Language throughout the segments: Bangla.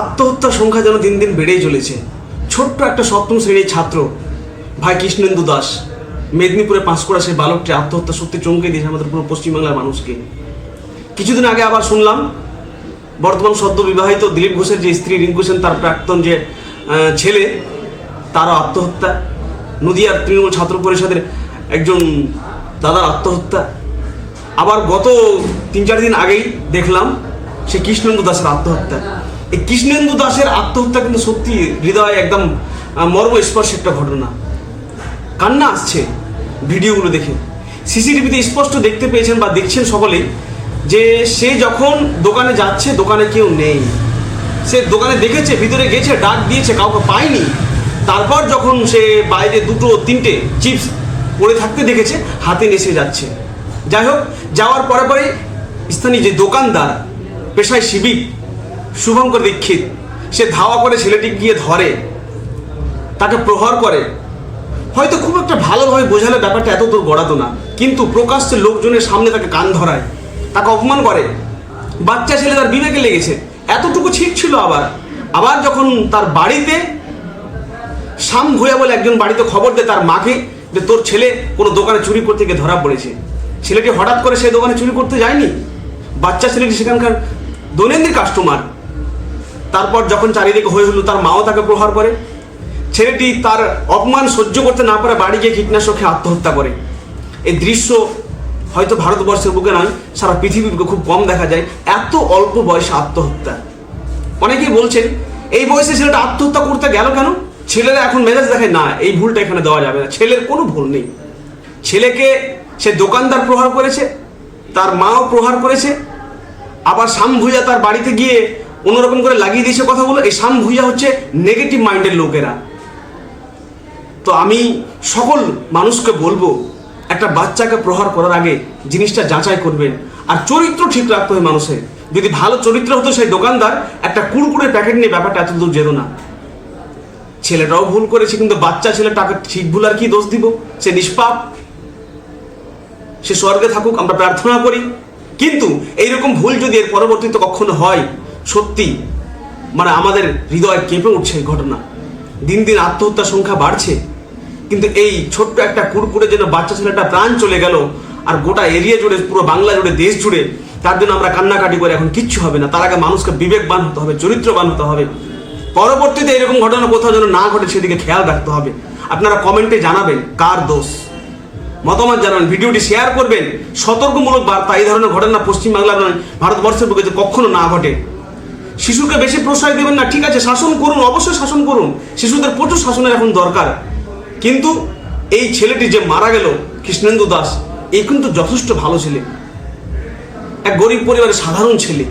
আত্মহত্যার সংখ্যা যেন দিন দিন বেড়েই চলেছে। ছোট্ট একটা সপ্তম শ্রেণির ছাত্র, ভাই কৃষ্ণেন্দু দাস, মেদিনীপুরে পাঁশকুড়া সেই বালকটি আত্মহত্যা সত্যি চমকে দিয়েছে আমাদের পুরো পশ্চিমবাংলার মানুষকে। কিছুদিন আগে আবার শুনলাম, বর্তমান সদ্য বিবাহিত দিলীপ ঘোষের যে স্ত্রী রিঙ্কু সেন, তার প্রাক্তন যে ছেলে, তারও আত্মহত্যা। নদিয়ার তৃণমূল ছাত্র পরিষদের একজন দাদার আত্মহত্যা। আবার গত তিন চার দিন আগেই দেখলাম, সে কৃষ্ণেন্দু দাসের আত্মহত্যা। এই কৃষ্ণেন্দু দাসের আত্মহত্যা কিন্তু সত্যি হৃদয় একদম মর্মস্পর্শ একটা ঘটনা। কান্না আসছে ভিডিওগুলো দেখে। সিসিটিভিতে স্পষ্ট দেখতে পেয়েছেন বা দেখছেন সকলেই যে সে যখন দোকানে যাচ্ছে, দোকানে কেউ নেই। সে দোকানে দেখেছে, ভিতরে গেছে, ডাক দিয়েছে, কাউকে পায়নি। তারপর যখন সে বাইরে দুটো, তিনটে চিপস পড়ে থাকতে দেখেছে, হাতে নেসে যাচ্ছে। যাই হোক, যাওয়ার পরে পরে স্থানীয় যে দোকানদার, পেশায় শিবিক শুভঙ্কর দীক্ষিত। সে ধাওয়া করে ছেলেটি গিয়ে ধরে। তাকে প্রহার করে। হয়তো খুব একটা ভালোভাবে বোঝালে ব্যাপারটা এত দূর গড়াতো না। কিন্তু প্রকাশ্যে লোকজনের সামনে তাকে কান ধরায়। তাকে অপমান করে। বাচ্চা ছেলে তার বিবেকে লেগেছে। এতটুকু ঠিক ছিল আবার। আবার যখন তার বাড়িতে শাম ভূয়া বলে একজন বাড়িতে খবর দেয় তার মাকে যে তোর ছেলে কোনো দোকানে চুরি করতে গিয়ে ধরা পড়েছে। ছেলেটি হঠাৎ করে সে দোকানে চুরি করতে যায়নি? বাচ্চা ছেলেটি সেখানকার দৈনন্দিন কাস্টমার তারপর যখন চারিদিকে হয়ে হলো তার মাও তাকে প্রহার করে। ছেলেটি তার অপমান সহ্য করতে না পারে, বাড়ি গিয়ে কীটনাশক খেয়ে আত্মহত্যা করে। এই দৃশ্য হয়তো ভারতবর্ষের বুকে নয়, সারা পৃথিবীর বুকে খুব কম দেখা যায়। এত অল্প বয়সে আত্মহত্যা। অনেকেই বলছেন, এই বয়সে ছেলেটা আত্মহত্যা করতে গেল কেন? ছেলেরা এখন মেজাজ দেখায়, না, এই ভুলটা এখানে দেওয়া যাবে না। ছেলের কোনো ভুল নেই। ছেলেকে সে দোকানদার প্রহার করেছে, তার মাও প্রহার করেছে। আবার শাম তার বাড়িতে গিয়ে অন্যরকম করে লাগিয়ে দিয়েছে কথাগুলো, এই শাম ভুইয়া হচ্ছে নেগেটিভ মাইন্ডের লোকেরা। তো আমি সকল মানুষকে বলব, একটা বাচ্চাকে প্রহার করার আগে জিনিসটা যাচাই করবেন। আর চরিত্র ঠিক রাখতে হয় মানুষের যদি ভালো চরিত্র হতো সেই দোকানদার, একটা কুড়কুড়ের প্যাকেট নিয়ে ব্যাপারটা এত দূর যেত না। ছেলেটাও ভুল করেছে, কিন্তু বাচ্চা ছেলেটাকে ঠিক ভুল আর কি দোষ দিব? সে নিষ্পাপ। সে স্বর্গে থাকুক, আমরা প্রার্থনা করি। কিন্তু এইরকম ভুল যদি এর পরবর্তীতে কখনো হয় সত্যি মানে আমাদের হৃদয় কেঁপে উঠছে এই ঘটনা। দিন দিন আত্মহত্যার সংখ্যা বাড়ছে, কিন্তু এই ছোট্ট একটা কুরকুরে যেন বাচ্চা ছেলেটা প্রাণ চলে গেল আর গোটা এরিয়া জুড়ে, পুরো বাংলা জুড়ে, দেশ জুড়ে, তার জন্য আমরা কান্নাকাটি করে এখন কিচ্ছু হবে না। তার আগে মানুষকে বিবেকবান হতে হবে, চরিত্রবান হতে হবে। পরবর্তীতে এরকম ঘটনা কোথাও যেন না ঘটে, সেদিকে খেয়াল রাখতে হবে। আপনারা কমেন্টে জানাবেন কার দোষ। মতামত জানাবেন ভিডিওটি শেয়ার করবেন। সতর্কমূলক বার্তা, এই ধরনের ঘটনা পশ্চিমবাংলার নয়, ভারতবর্ষের বুকে যে কখনো না ঘটে। শিশুকে বেশি প্রশ্রয় দেবেন না, ঠিক আছে, শাসন করুন, অবশ্যই শাসন করুন। শিশুদের প্রচুর শাসনের এখন দরকার। কিন্তু এই ছেলেটি যে মারা গেল, কৃষ্ণেন্দু দাস, এই কিন্তু যথেষ্ট ভালো ছেলে। এক গরিব পরিবারের সাধারণ ছেলে।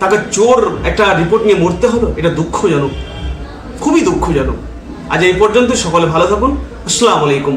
তাকে চোর একটা রিপোর্ট নিয়ে মরতে হলো, এটা দুঃখজনক। খুবই দুঃখজনক। আজ এই পর্যন্ত সকলে ভালো থাকুন। আসসালামু আলাইকুম।